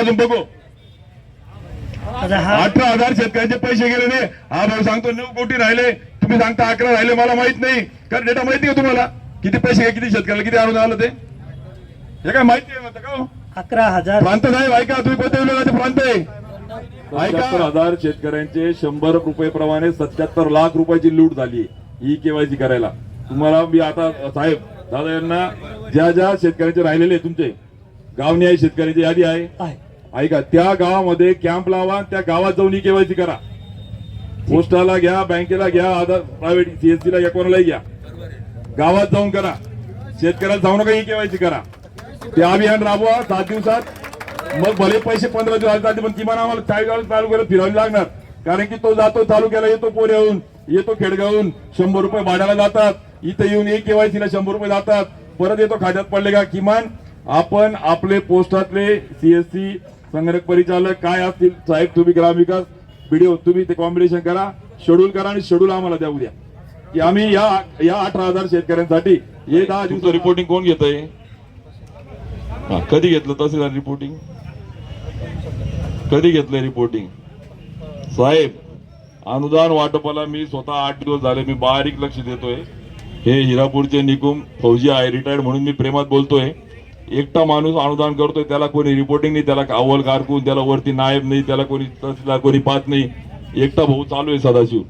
अजून बघू. हा अठरा हजार शेतकऱ्यांचे पैसे गेले नाही. हा भाऊ सांगतो नऊ कोटी राहिले. तुम्ही सांगता अकरा राहिले मला माहीत नाही. कारण डेटा माहिती का तुम्हाला? किती पैसे किती शेतकऱ्याला किती अनुदान आलं ते? हे काय माहिती आहे का हो? अकरा हजार प्रांत साहेब ऐका तुम्ही कोणत्या विभागाचे प्रांत आहे? सत्याहत्तर ऐका हजार शेतकऱ्यांचे शंभर रुपये प्रमाणे सत्याहत्तर लाख रुपयाची लूट झाली ही केवायसी करायला. तुम्हाला मी आता साहेब दादा यांना ज्या ज्या शेतकऱ्यांचे राहिलेले आहे तुमचे गावनिहाय शेतकऱ्यांची यादी आहे. आहे. ऐका त्या गावामध्ये कॅम्प लावा त्या गावात जाऊन ही केवायसी करा. पोस्टाला घ्या बँकेला घ्या आधार प्रायव्हेट सीएससी ला या कोणालाही घ्या. गावात जाऊन करा. शेतकऱ्याला जाऊ नका ही केवायसी करा. ते अभियान राबवा सात दिवसात. मग भले पैसे पंधरा दिवस जाते पण किमान आम्हाला चाळीस तालुक्याला फिरावी लागणार. कारण की तो जातो तालुक्याला येतो पोऱ्याहून येतो खेडगावहून. शंभर रुपये भाड्याला जातात. इथं येऊन एक केवायसीला शंभर रुपये जातात. परत येतो खात्यात पडले का? किमान आपण आपले पोस्टातले सीएससी संगणक परिचालक काय असतील? साहेब तुम्ही ग्रामविकास व्हिडिओ तुम्ही ते कॉम्बिनेशन करा. शेड्यूल करा आणि शेड्यूल आम्हाला द्या उद्या. की आम्ही या या अठरा हजार शेतकऱ्यांसाठी हे दहा दिवस रिपोर्टिंग कोण घेत आहे कधी घेतलं तहसीलदार रिपोर्टिंग कधी घेतलंय रिपोर्टिंग साहेब अनुदान वाटपाला मी स्वतः आठ दिवस झाले मी बारीक लक्ष देतोय. हे हिरापूरचे निकुम फौजी आहे रिटायर्ड म्हणून मी प्रेमात बोलतोय. एकटा माणूस अनुदान करतोय त्याला कोणी रिपोर्टिंग नाही त्याला अव्वल कारकून त्याला वरती नायब नाही त्याला कोणी तहसीलदार कोणी पाहत नाही. एकटा भाऊ चालू आहे सदाशिव.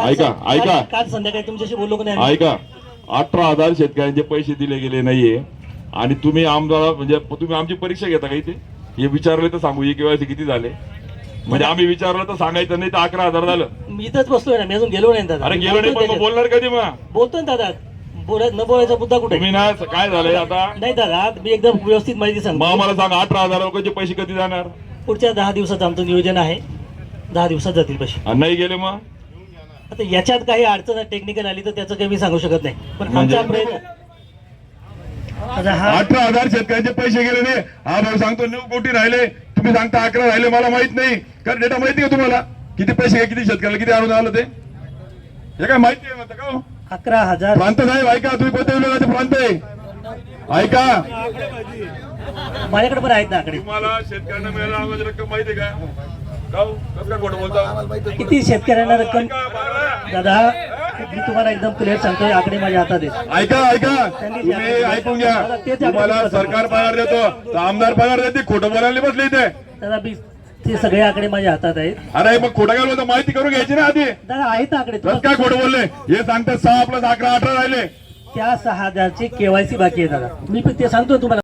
ऐका ऐका काल- काल संध्याकाळी तुमच्याशी बोललो का नाही? ऐका. अठरा हजार शेतकऱ्यांचे पैसे दिले गेले नाहीये. आणि तुम्ही आमदार म्हणजे तुम्ही आमची परीक्षा घेता का इथे? हे विचारले तर सांगू हे केवायसी किती झाले? म्हणजे आम्ही विचारलं तर सांगायचं नाही तर अकरा हजार झालं. मी इथंच बसलोय ना मी अजून गेलो नाही दादा. अरे गेलो नाही पण बोलणार कधी मग? बोलतोय ना दादा. बोलाय न बोलायचा मुद्दा कुठे? तुम्ही ना काय झालंय आता? नाही दादा मी एकदम व्यवस्थित माहिती मग सांगतो आम्हाला सांग अठरा हजार लोकांचे पैसे कधी जाणार? पुढच्या दहा दिवसाचं आमचं नियोजन आहे. दहा दिवसात जातील पैसे. आणि नाही गेले मग? आता याच्यात काही अडचण टेक्निकल आली तर त्याचं काही मी सांगू शकत नाही. पण म्हणजे? आमचा प्रयत्न आता हा अठरा हजार शेतकऱ्यांचे पैसे गेले नाही. हा भाऊ सांगतो नऊ कोटी राहिले. तुम्ही सांगता अकरा राहिले मला माहीत नाही. कारण डेटा माहिती का तुम्हाला? किती पैसे किती शेतकऱ्याला किती अनुदान आलं ते? हे काय माहिती आहे म्हणता का हो? अकरा हजार. प्रांत साहेब ऐका तुम्ही कोणत्या विभागाचे प्रांत आहे? ऐका. माझ्याकडे पण आहेत ना आकडे. तुम्हाला शेतकऱ्यांना मिळायला आवाज रक्कम माहिती आहे का? का हो? कसं काय खोटं बोलता? किती शेतकऱ्यांना रक्कम? ऐका, बाळा. दादा मी तुम्हाला एकदम क्लिअर सांगतोय आकडे माझ्या हातात आहेत. ऐका ऐका. तुम्ही ऐकून घ्या. तुम्हाला सरकार पगार देतो तर आमदार पगार देते खोटं बोलायला बसले इथे. दादा मी ते सगळे आकडे माझ्या हातात आहेत. अरे मग खोटं काय बोलतो माहिती करून घ्यायची ना आधी. दादा आहेत आकडे बस काय खोटं बोलले? हे सांगतात सहा प्लस अकरा अठरा राहिले. त्या सहा हजारचे केवायसी बाकी आहे दादा. मी पण ते सांगतोय तुम्हाला.